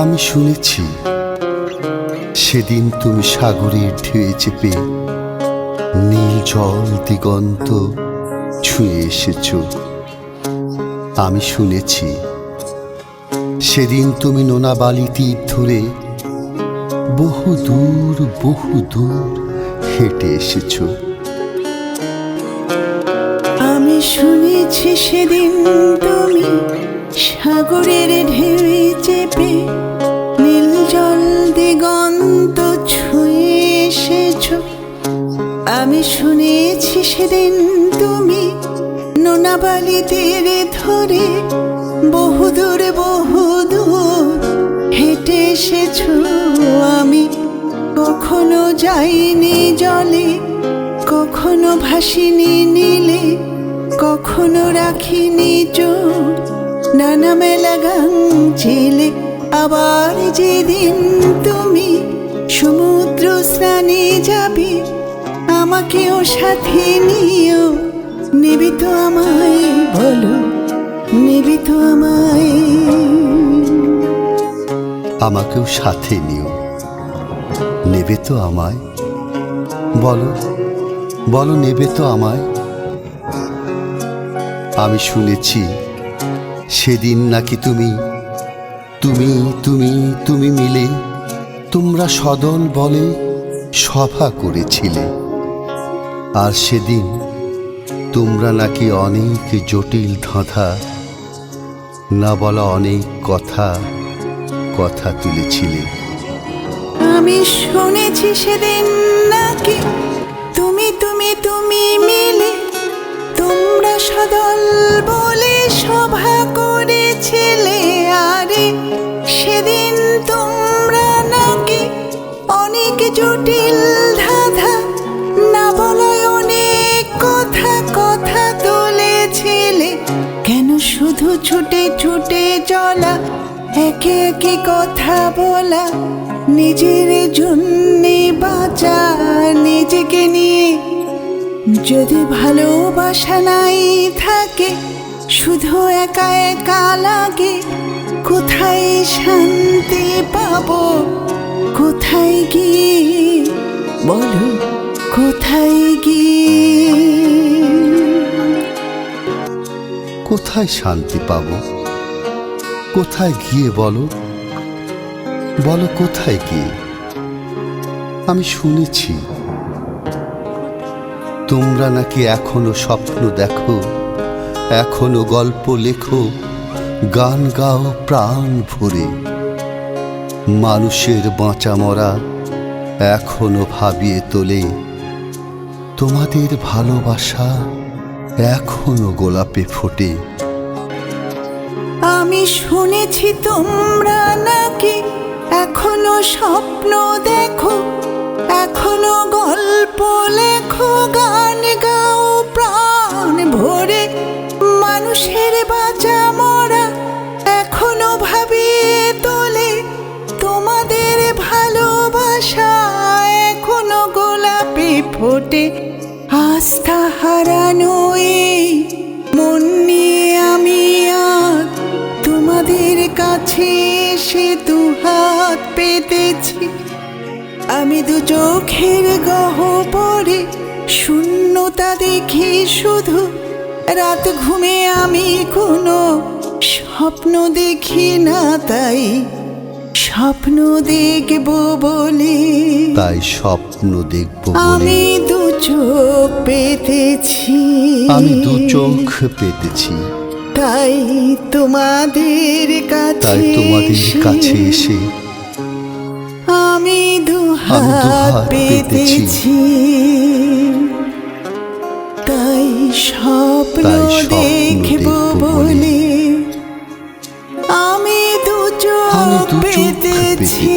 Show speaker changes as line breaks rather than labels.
আমি শুনেছি, সেদিন তুমি সাগরের ঢেউয়ে চেপে নীল জল দিগন্ত ছুঁয়ে এসেছ। আমি শুনেছি, সেদিন তুমি নোনা বালি তীর ধরে বহু দূর বহু দূর হেঁটে এসেছ।
আমি শুনেছি সেদিন তুমি সাগরের ঢেউয়ে চেপে নীল জল দিগন্ত ছুঁয়ে এসেছ। আমি শুনেছি সেদিন তুমি নোনাবালি তীরে ধরে বহুদূর বহুদূর হেঁটে এসেছ। আমি কখনো যাইনি জলে, কখনো ভাসিনি নীলে, কখনো রাখিনি চোখ। নানা মেলা ছেলে আবার যেদিন তুমি সমুদ্র স্নানে যাবে, আমাকেও সাথে নিও। নেবে তো আমায়, বলো, নেবে তো আমায়।
আমাকেও সাথে নিও। নেবে তো আমায়, বলো বলো, নেবে তো আমায়। আমি শুনেছি সেদিন নাকি তুমি তুমি তুমি তুমি মিলে তোমরা সদল বলে সভা করেছিলে। আর সেদিন তোমরা নাকি অনেক জটিল ধাঁধা, না বলা অনেক কথা কথা তুলেছিলে।
আমি শুনেছি সেদিন নাকি জটিল ধাঁধা। না বলায় অনেক কথা কথা তুলেছিলে। কেন শুধু ছুটে ছুটে চলা, একে একে কথা বলা? নিজের জন্যে বাঁচা, নিজেকে নিয়ে। যদি ভালোবাসা নাই থাকে, শুধু একা একা লাগে, কোথায় শান্তি পাবো? কোথায় গিয়ে? বলো, কোথায় গিয়ে?
কোথায় শান্তি পাব? কোথায় গিয়ে বলো? বলো, কোথায় গিয়ে? আমি শুনেছি। তোমরা নাকি এখনও স্বপ্ন দেখো? এখনও গল্প লেখো? গান গাও, প্রাণ ভরে। মানুষের বাঁচা মরা এখনও ভাবিয়ে তোলে। তোমাদের ভালোবাসা এখনও গোলাপে ফোটে।
আমি শুনেছি তোমরা নাকি এখনও স্বপ্ন দেখো, এখনও গল্প লেখো গান ফোটে আস্থা হারানো মন নিয়ে আমি আর তোমাদের কাছে এসে দু হাত পেতেছি। আমি দু চোখের গহ্বরে শূন্যতা দেখি শুধু। রাত ঘুমে আমি কোনো স্বপ্ন দেখি না তাই। স্বপ্ন দেখব বলে।
তাই স্বপ্ন দেখব
আমি দু চোখ পেতেছি।
আমি দু চোখ পেতেছি।
তাই তোমাদের কাছে
তাই তোমাদের কাছে এসে
আমি দু হাত
পেতেছি।
তাই স্বপ্ন দেখব বলে। আমি দু চোখ
পেয়েছি